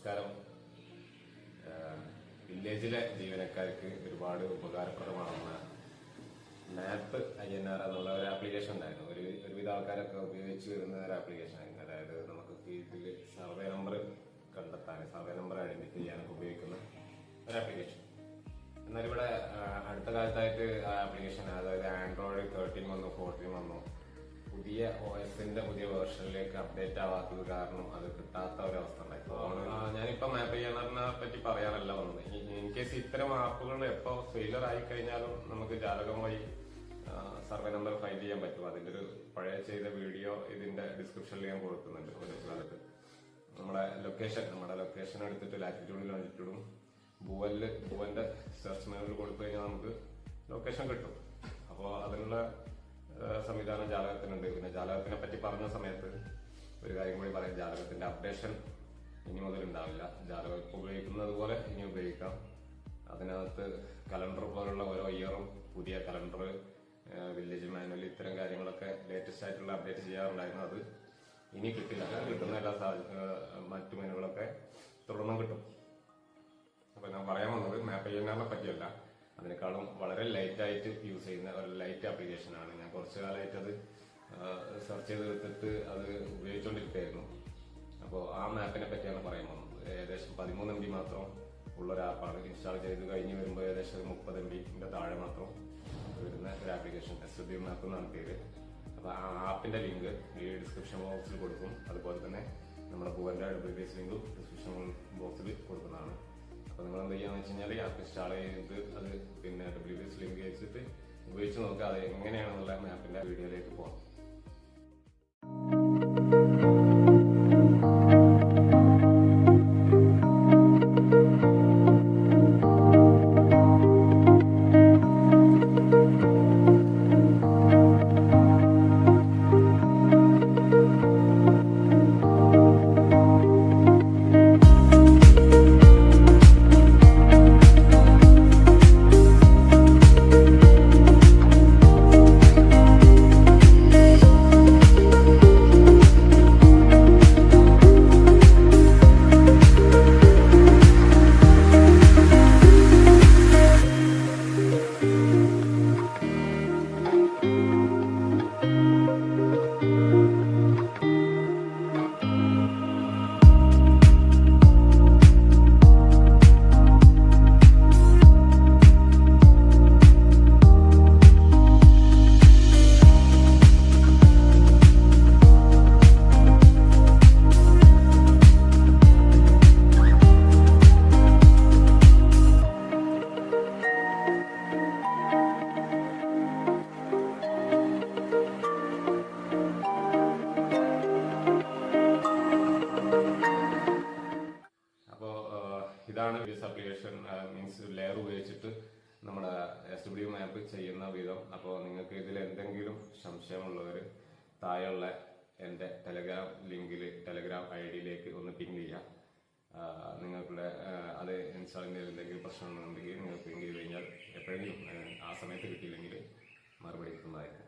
നമസ്കാരം. വില്ലേജിലെ ജീവനക്കാർക്ക് ഒരുപാട് ഉപകാരപ്രദമാകുന്ന മാപ്പ് ഐ എൻ ആർ എന്നുള്ള ഒരു ആപ്ലിക്കേഷൻ ഉണ്ടായിരുന്നു. ഒരു ഒരുവിധ ആൾക്കാരൊക്കെ ഉപയോഗിച്ച് വരുന്ന ഒരു ആപ്ലിക്കേഷൻ ആയിരുന്നു അതായത് നമുക്ക് ഫീൽഡിൽ സർവേ നമ്പർ കണ്ടെത്താൻ സർവേ നമ്പർ ഐഡന്റിഫൈ ചെയ്യാനൊക്കെ ഉപയോഗിക്കുന്ന ഒരു ആപ്ലിക്കേഷൻ. എന്നാൽ ഇവിടെ അടുത്ത കാലത്തായിട്ട് ആ ആപ്ലിക്കേഷൻ അതായത് ആൻഡ്രോയിഡ് തേർട്ടീൻ വന്നു ഫോർട്ടീൻ വന്നു പുതിയ ഒ എസിന്റെ പുതിയ വേർഷനിലേക്ക് അപ്ഡേറ്റ് ആവാത്തത് കാരണം അത് കിട്ടാത്ത ഒരവസ്ഥ ഉണ്ടായി ഫോണ് ഞാനിപ്പോ മാപ്പ് ചെയ്യാനെ പറ്റി പറയാനല്ല വന്നത്. ഇൻ കേസ് ഇത്തരം ആപ്പുകൾ എപ്പോ ഫെയിലർ ആയി കഴിഞ്ഞാലും നമുക്ക് ജാലകം വഴി സർവേ നമ്പർ ഫൈൻഡ് ചെയ്യാൻ പറ്റും. അതിന്റെ ഒരു പഴയ ചെയ്ത വീഡിയോ ഇതിന്റെ ഡിസ്ക്രിപ്ഷനിൽ ഞാൻ കൊടുക്കുന്നുണ്ട്. ഒരു കാലത്ത് നമ്മുടെ ലൊക്കേഷൻ നമ്മുടെ ലൊക്കേഷൻ എടുത്തിട്ട് ലാറ്റിറ്റ്യൂഡും ലോഞ്ചിറ്റ്യൂഡും ഭൂവലിൽ ഭൂവന്റെ സെർച്ച് മെനുവിൽ കൊടുത്തു കഴിഞ്ഞാൽ നമുക്ക് ലൊക്കേഷൻ കിട്ടും. അപ്പോൾ അതിനുള്ള സംവിധാനം ജാലകത്തിനുണ്ട്. പിന്നെ ജാലകത്തിനെ പറ്റി പറഞ്ഞ സമയത്ത് ഒരു കാര്യം കൂടി പറയാം. ജാലകത്തിന്റെ അപ്ഡേഷൻ ഇനി മുതൽ ഉണ്ടാവില്ല ജാലകം ഇപ്പോൾ ഉപയോഗിക്കുന്നത് പോലെ ഇനി ഉപയോഗിക്കാം. അതിനകത്ത് കലണ്ടർ പോലുള്ള ഓരോ ഇയറും പുതിയ കലണ്ടർ വില്ലേജ് മാനുവൽ ഇത്തരം കാര്യങ്ങളൊക്കെ ലേറ്റസ്റ്റ് ആയിട്ടുള്ള അപ്ഡേറ്റ് ചെയ്യാറുണ്ടായിരുന്നു. അത് ഇനി കിട്ടില്ല. കിട്ടുന്ന എല്ലാ മറ്റു മെനുകളൊക്കെ തുടർന്നും കിട്ടും. അപ്പൊ ഞാൻ പറയാൻ വന്നത് മാപ്പ് ചെയ്യുന്നതിനെ പറ്റിയല്ല. അതിനേക്കാളും വളരെ ലൈറ്റ് ആയിട്ട് യൂസ് ചെയ്യുന്ന ഒരു ലൈറ്റ് ആപ്ലിക്കേഷൻ ആണ് ഞാൻ കുറച്ചു കാലമായിട്ട് അത് സെർച്ച് ചെയ്ത് എടുത്തിട്ട് അത് ഉപയോഗിച്ചുകൊണ്ടിരിക്കുകയായിരുന്നു അപ്പോൾ ആ മാപ്പിനെ പറ്റിയാണ് പറയാൻ വന്നത് ഏകദേശം പതിമൂന്ന് എം ബി മാത്രം ഉള്ള ഒരു ആപ്പാണ് ഇൻസ്റ്റാൾ ചെയ്ത് കഴിഞ്ഞ് വരുമ്പോൾ ഏകദേശം ഒരു മുപ്പത് എം ബിന്റെ താഴെ മാത്രം വരുന്ന ഒരു ആപ്ലിക്കേഷൻ എസ് ബി മാപ്പ് എന്നാണ് പേര്. അപ്പോൾ ആ ആപ്പിന്റെ ലിങ്ക് ഈ ഡിസ്ക്രിപ്ഷൻ ബോക്സിൽ കൊടുക്കും. അതുപോലെ തന്നെ നമ്മുടെ ഭൂവന്റെ ഡബ്ല്യു ലിങ്കും ഡിസ്ക്രിപ്ഷൻ ബോക്സിൽ കൊടുക്കുന്നതാണ്. അപ്പൊ നിങ്ങൾ എന്ത് ചെയ്യാന്ന് വെച്ച് കഴിഞ്ഞാൽ ആപ്പ് ഇൻസ്റ്റാൾ ചെയ്ത് അത് പിന്നെ ഡബ്ല്യു ബി ലിങ്ക് വെച്ചിട്ട് ഉപയോഗിച്ച് നോക്കുക അത് എങ്ങനെയാണെന്നുള്ള മാപ്പിന്റെ വീഡിയോയിലേക്ക് പോകാം ഇതാണ് വിസ് ആപ്ലിക്കേഷൻ മീൻസ് ലെയർ ഉപയോഗിച്ചിട്ട് നമ്മുടെ എസ് ഡബ്ല്യു മാപ്പ് ചെയ്യുന്ന വിധം. അപ്പോൾ നിങ്ങൾക്ക് ഇതിൽ എന്തെങ്കിലും സംശയമുള്ളവർ താഴെയുള്ള എന്റെ ടെലഗ്രാം ലിങ്കിൽ ടെലഗ്രാം ഐ ഡിയിലേക്ക് ഒന്ന് പിങ് ചെയ്യാം നിങ്ങൾക്കുള്ള അത് ചെയ്യുന്നതിൽ എന്തെങ്കിലും പ്രശ്നങ്ങളുണ്ടെങ്കിൽ നിങ്ങൾ പിങ് ചെയ്ത് കഴിഞ്ഞാൽ എപ്പോഴെങ്കിലും ആ സമയത്ത് കിട്ടിയില്ലെങ്കിൽ മറുപടി കിട്ടുന്നതായിരിക്കും.